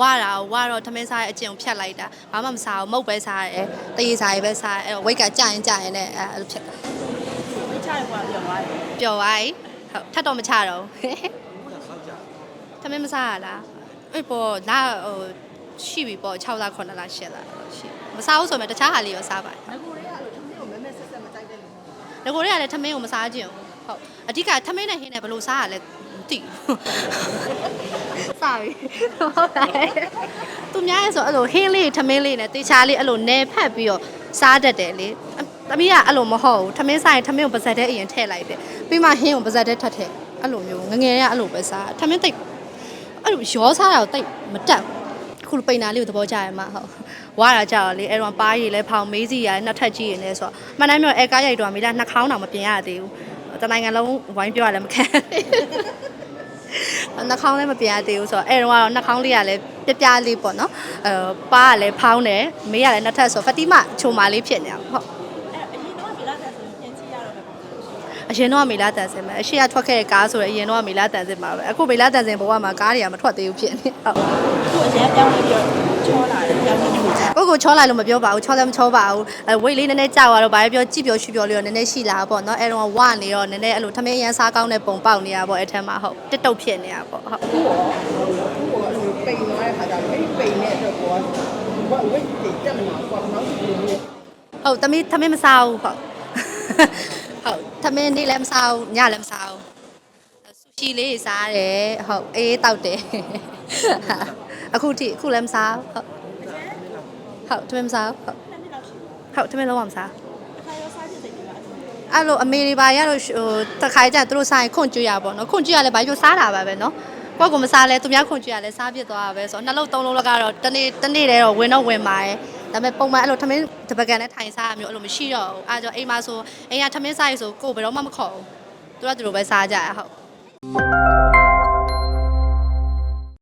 ဝါတာဝါတော့ထမင်းစားရဲ့အကျင့်ကိုဖြတ်လိုက်တာဘာမှမစားဘူးမုတ်ပဲစားရဲတရေစားရဲပဲစားရဲအဲ့တော့ဝိတ်ကကြာရင်ကြာရင်လည်းအဲ့လိုဖြစ်တာဝိတ်ချရကွာပြောသွားတယ်ပျော်သွားပြီဟုတ်ထပ်တော့မချတော့ဘူးထမင်းမစားရလားအဲ့ပေါ်လာဟိုရှိပြီပေါ့6လ9လ10လရှိမစားဘူးဆိုမှတခြားဟာလေးရောစားပါတယ်ငကိုတွေကအဲ့လိုထမင်းကိုမဲမဲဆက်ဆက်မတိုက်တဲ့လူငကိုတွေကလည်းထမင်းကိုမစားကြင်ဘူးဟုတ်အဓိကထမင်းနဲ့ဟင်းနဲ့ဘယ်လိုစားရလဲမ သိဘူးစားပြီဟုတ်တယ်သူများရဲ့ဆိုအဲ့လိုဟင်းလေးထမင်းလေးနဲ့တေချာလေးအဲ့လိုနယ်ဖက်ပြီးတော့စားတတ်တယ်လေသမီးကအဲ့လိုမဟုတ်ဘူးထမင်းစားရင်ထမင်းကိုပါဇက်တဲ့အရင်ထည့်လိုက်တယ်ပြီးမှဟင်းကိုပါဇက်တဲ့ထပ်ထည့်အဲ့လိုမျိုးငငယ်ရအဲ့လိုပဲစားထမင်းတိတ်အဲ့လိုရောစားတာကိုတိတ်မတက်ဘူးအခုလိုပိန်နာလေးကိုသဘောကျရမှာဟုတ်ဝါတာကြောက်လေအဲ့တော့ပါးရည်လဲဖောင်မေးစီရနှစ်ထပ်ကြည့်ရင်လဲဆိုတော့မှန်တိုင်းမျိုးအဲကားရိုက်တော့မိလားနှာခေါင်းတောင်မပြင်ရသေးဘူးတနိုင်ငံလုံးဝိုင်းပြောရလဲမခံ နှာခေါင်းလည်းမပြင်ရသေးဘူးဆိုတော့အဲ့တော့ကတော့နှာခေါင်းလေးကလည်းပြပြလေးပေါ့နော်အဲပါးကလည်းဖောင်းတယ်မေးကလည်းနှစ်ထပ်ဆိုဖတီမချိုမာလေးဖြစ်နေတာဟုတ်အဲ့အရင်တော့ဗီလာဆက်ဆိုရင်ပြန်ကြည့်ရတော့ပဲပုံစံရှိတယ်အရင်တော့မေလာတန်စင်ပဲအရှိကထွက်ခဲ့တဲ့ကားဆိုတော့အရင်တော့မေလာတန်စင်ပါပဲအခုမေလာတန်စင်ဘဝမှာကားတွေကမထွက်သေးဘူးဖြစ်နေဟုတ်သူ့အရင်ပြောင်းပြီးတော့ချောလာတယ်ပြောင်းပြီးတော့ ကြာကိုကိုချောလိုက်လို့မပြောပါဘူးချောလည်းမချောပါဘူးအဲဝိတ်လေးနည်းနည်းကြောက်သွားတော့ဘာပဲပြောကြည့်ပြောရှုပြောလေးတော့နည်းနည်းရှိလာပေါ့နော်အဲတော့ဝနေတော့နည်းနည်းအဲ့လိုထမင်းရန်စားကောင်းတဲ့ပုံပေါက်နေရပေါ့အဲ့ထက်မှာဟုတ်တစ်တုတ်ဖြစ်နေရပေါ့ဟုတ်ခုရောခုရောအဲ့လိုပိန်သွားတဲ့ခါကျတော့အဲ့ဒီပိန်တဲ့အတွက်ကောဝက်ဝိတ်တွေတက်မလာဘူးပေါ့နောက်တစ်ခုမျိုးဟုတ်သမီးထမင်းမစားဘူးဟုတ်ဟုတ်ထမင်းနေ့လည်းမစားဘူးညလည်းမစားဘူးဆူရှီလေးစားတယ်ဟုတ်အေးတောက်တယ် အခုထိအခုလည်းမစားဘူးဟုတ်ဟုတ်ထမင်းမစားဘူးဟုတ်နှစ်နှစ်လောက်ရှိတယ်ဟုတ်ထမင်းလုံးဝမစားအခါရောစားဖြစ်စိတ်ကလည်းအဲ့လိုအမေတွေပါရတော့ဟိုတခါကျသူတို့စားရင်ခွန့်ကျွေးရပါတော့ခွန့်ကျွေးရလဲဘာလို့စားတာပါပဲနော်ကိုယ့်ကိုမစားလဲသူများခွန့်ကျွေးရလဲစားပြစ်သွားတာပဲဆိုတော့နှလုံးသုံးလုံးလောက်ကတော့တနေ့တနေ့တည်းတော့ဝင်တော့ဝင်ပါတယ်ဒါပေမဲ့ပုံမှန်အဲ့လိုထမင်းတပကံနဲ့ထိုင်စားရမျိုးအဲ့လိုမရှိတော့ဘူးအဲ့ဒါကြောင့်အိမ်မှာဆိုအိမ်ကထမင်းစားရဆိုကိုယ်ဘယ်တော့မှမခေါ်ဘူးသူတို့ကသူတို့ပဲစားကြရဟုတ်